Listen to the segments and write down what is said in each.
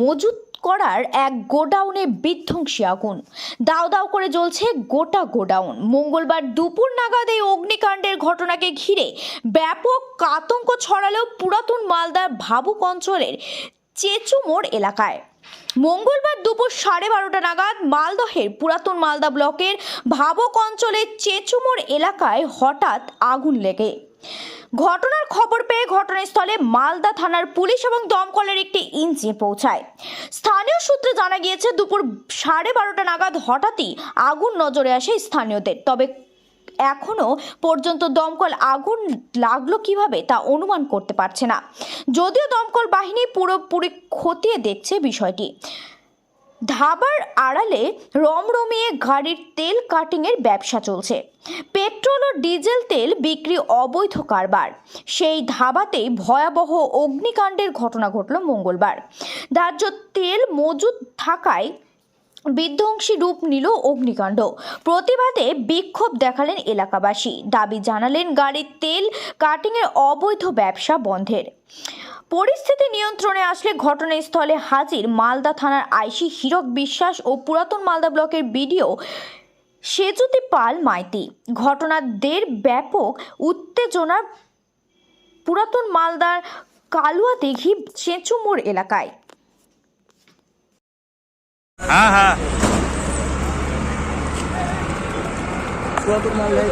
মজুত করার এক গোডাউনে বিধ্বংসী আগুন। দাও দাও করে জ্বলছে গোটা গোডাউন। মঙ্গলবার দুপুর নাগাদ এই অগ্নিকাণ্ডের ঘটনাকে ঘিরে ব্যাপক আতঙ্ক ছড়ালেও পুরাতন মালদার ভাবুক অঞ্চলের চেচুমোড় এলাকায়। মঙ্গলবার দুপুর সাড়ে বারোটা নাগাদ মালদহের পুরাতন মালদা ব্লকের ভাবক অঞ্চলের চেচুমোড় এলাকায় হঠাৎ আগুন লেগে। ঘটনার খবর পেয়ে ঘটনাস্থলে মালদা থানার পুলিশ এবং দমকলের একটি ইঞ্জিন পৌঁছায়। স্থানীয় সূত্রে জানা গিয়েছে, দুপুর সাড়ে বারোটা নাগাদ হঠাৎই আগুন নজরে আসে স্থানীয়দের। তবে এখনও পর্যন্ত দমকল আগুন লাগল কীভাবে তা অনুমান করতে পারছে না। যদিও দমকল বাহিনী পুরোপুরি খতিয়ে দেখছে বিষয়টি। ধাবার আড়ালে রমরমিয়ে গাড়ির তেল কাটিংয়ের ব্যবসা চলছে। পেট্রোল ও ডিজেল তেল বিক্রি অবৈধ কারবার। সেই ধাবাতেই ভয়াবহ অগ্নিকাণ্ডের ঘটনা ঘটল মঙ্গলবার। দাহ্য তেল মজুদ থাকায় বিধ্বংসী রূপ নিল অগ্নিকাণ্ড। প্রতিবাদে বিক্ষোভ দেখালেন এলাকাবাসী। দাবি জানালেন, গাড়ির তেল কাটিংয়ের অবৈধ ব্যবসা বন্ধের। পরিস্থিতি নিয়ন্ত্রণে আসলে ঘটনাস্থলে হাজির মালদা থানার আইসি হীরক বিশ্বাস ও পুরাতন মালদা ব্লকের বিডিও সেজুতি পাল মাইতি। ঘটনাদের ব্যাপক উত্তেজনার পুরাতন মালদার কালুয়া দিঘি চেঁচুমোড় এলাকায়। হ্যাঁ হ্যাঁ। পুরাতন মালদায়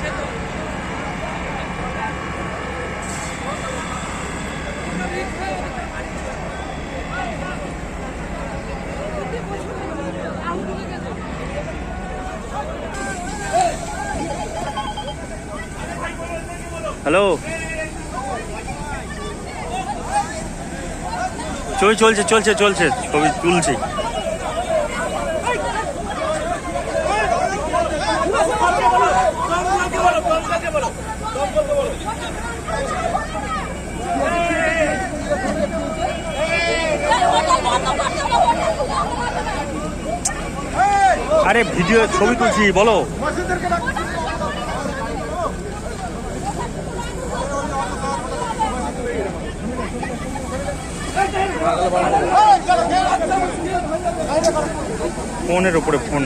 চেচে মোড়ে হ্যালো। ছবি চলছে চলছে চলছে ছবি তুলছি। আরে ভিডিও ছবি তুলছি বলো। ফোনের উপরে ফোন।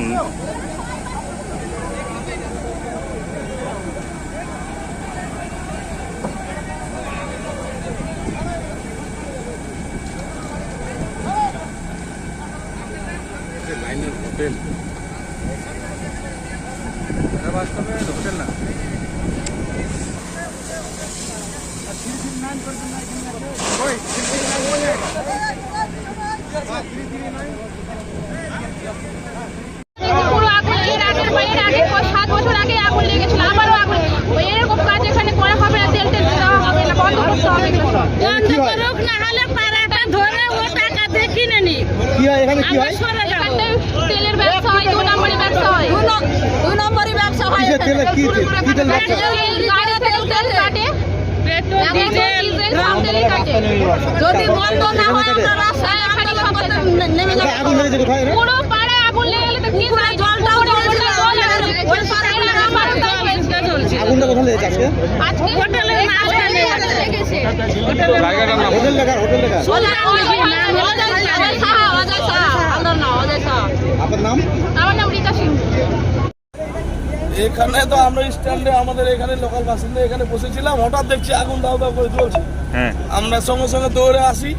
Hotel hotel. না পুরো আগুন এর আগের এর আগে ক- সাত বছর আগে আগুন লেগেছিল আবারও আগুন। ওই এরকম কাজ এখানে করা হবে না তেল তেল দেওয়া হবে না বন্ধ করতে হবে এগুলো সব। বন্ধ করুক না হলে পাড়াটা ধরে ও টাকা দিয়ে কিনে নি। কি হয় এখানে কি হয়? তেলের ব্যবসা হয় দু নম্বরের ব্যবসা হয়। দুই নম্বরই ব্যবসা হয় কিসের তেল কি তেল কি তেল ব্যবসা? গাড়ি থেকে তেল কাটে। যদি বন্ধ না হয় আমরা রাস্তায় হ্যাঁ, তেল নেমে রে পুরো পাড়ায় আগুন লেগে গেলে তো কি পুকুরে জলটাও জ্বলছে, জল ওই পাড়ায় তাই হয়েছে। জ্বলছে আগুনটা কোথায় লেগেছে আজকে আজকে হোটেলের মাঝখানে লেগেছে। জায়গাটার নাম হোটেল লেখা হোটেল লেখা অজয় সাহা, অজয় সাহা। অজয় সাহা। আপনার নাম আমার নাম রীতা সিং এখানে তো আমরা স্ট্যান্ডে আমাদের এখানে লোকাল বাসিন্দা এখানে বসেছিলাম হঠাৎ দেখছি আগুন দাও দাও করে জ্বলছে। হ্যাঁ। আমরা সঙ্গে সঙ্গে দৌড়ে আসি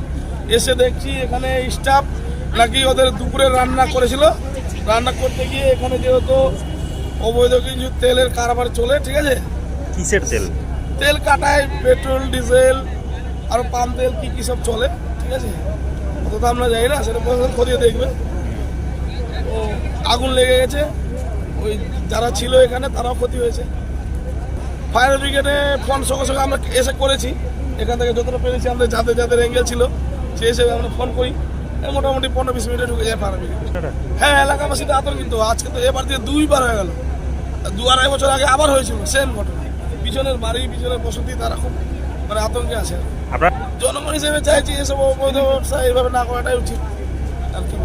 এসে দেখছি এখানে স্টাফ নাকি ওদের দুপুরে রান্না করেছিল। রান্না করতে গিয়ে এখানে যেহেতু অবৈধ কিছু তেলের কারবার চলে ঠিক আছে? কিসের তেল? তেল কাটায় পেট্রোল ডিজেল আর পাম তেল কি কি সব চলে ঠিক আছে? অত তো আমরা যাই না সেটা খতিয়ে দেখবে। ও আগুন লেগে গেছে। ওই যারা ছিল এখানে তারাও ক্ষতি হয়েছে। ফায়ার ব্রিগেডে ফোন সঙ্গে সঙ্গে আমরা এসে করেছি। এখান থেকে যতটা পেরেছি আমাদের যাদের যাদের অ্যাঙ্গেল ছিল সে হিসেবে আমরা ফোন করি। মোটামুটি পনেরো বিশ মিনিটে ঢুকে যায় ফায়ার ব্রিগেড হ্যাঁ এলাকাবাসী তো আতঙ্কিত আজকে তো এবার দিয়ে দুইবার হয়ে গেল। দু আড়াই বছর আগে আবার হয়েছিল সেম ঘটনা। পিছনের বাড়ি পিছনের বসতি তারা খুব মানে আতঙ্কে আছে। জনগণ হিসেবে চাইছি এসব অবৈধ ব্যবসা এইভাবে না করাটাই উচিত। আর কি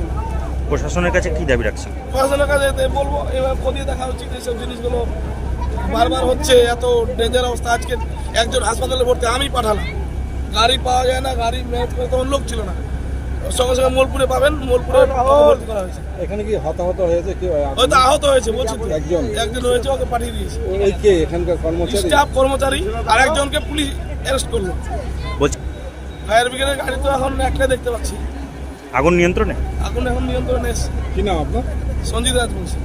প্রশাসনের কাছে কি দাবি রাখছেন? প্রশাসনের কাছে বলব এবার খতিয়ে দেখা উচিত এইসব জিনিসগুলো। বারবার হচ্ছে এত ডেঞ্জার অবস্থা। আজকে একজন হাসপাতালে ভর্তি আমি পাঠালাম। গাড়ি পাওয়া যায় না গাড়ি ম্যানেজ করে তখন লোক ছিল না। সঙ্গে সঙ্গে মোলপুরে পাবেন মোলপুরে ভর্তি করা হয়েছে। এখানে কি হতাহত হয়েছে কি? হয়তো আহত হয়েছে বলছি। একজন। একজন হয়েছে ওকে পাঠিয়ে দিয়েছে। ওই কে? এখানকার কর্মচারী? স্টাফ কর্মচারী আর একজনকে পুলিশ অ্যারেস্ট করল। বলছি। ফায়ার ব্রিগেডের গাড়ি তো এখন একটাই দেখতে পাচ্ছি। আগুন নিয়ন্ত্রণে? আগুন এখন নিয়ন্ত্রণে এসছে কি নাম আপনার? সঞ্জিত রাজ বলছে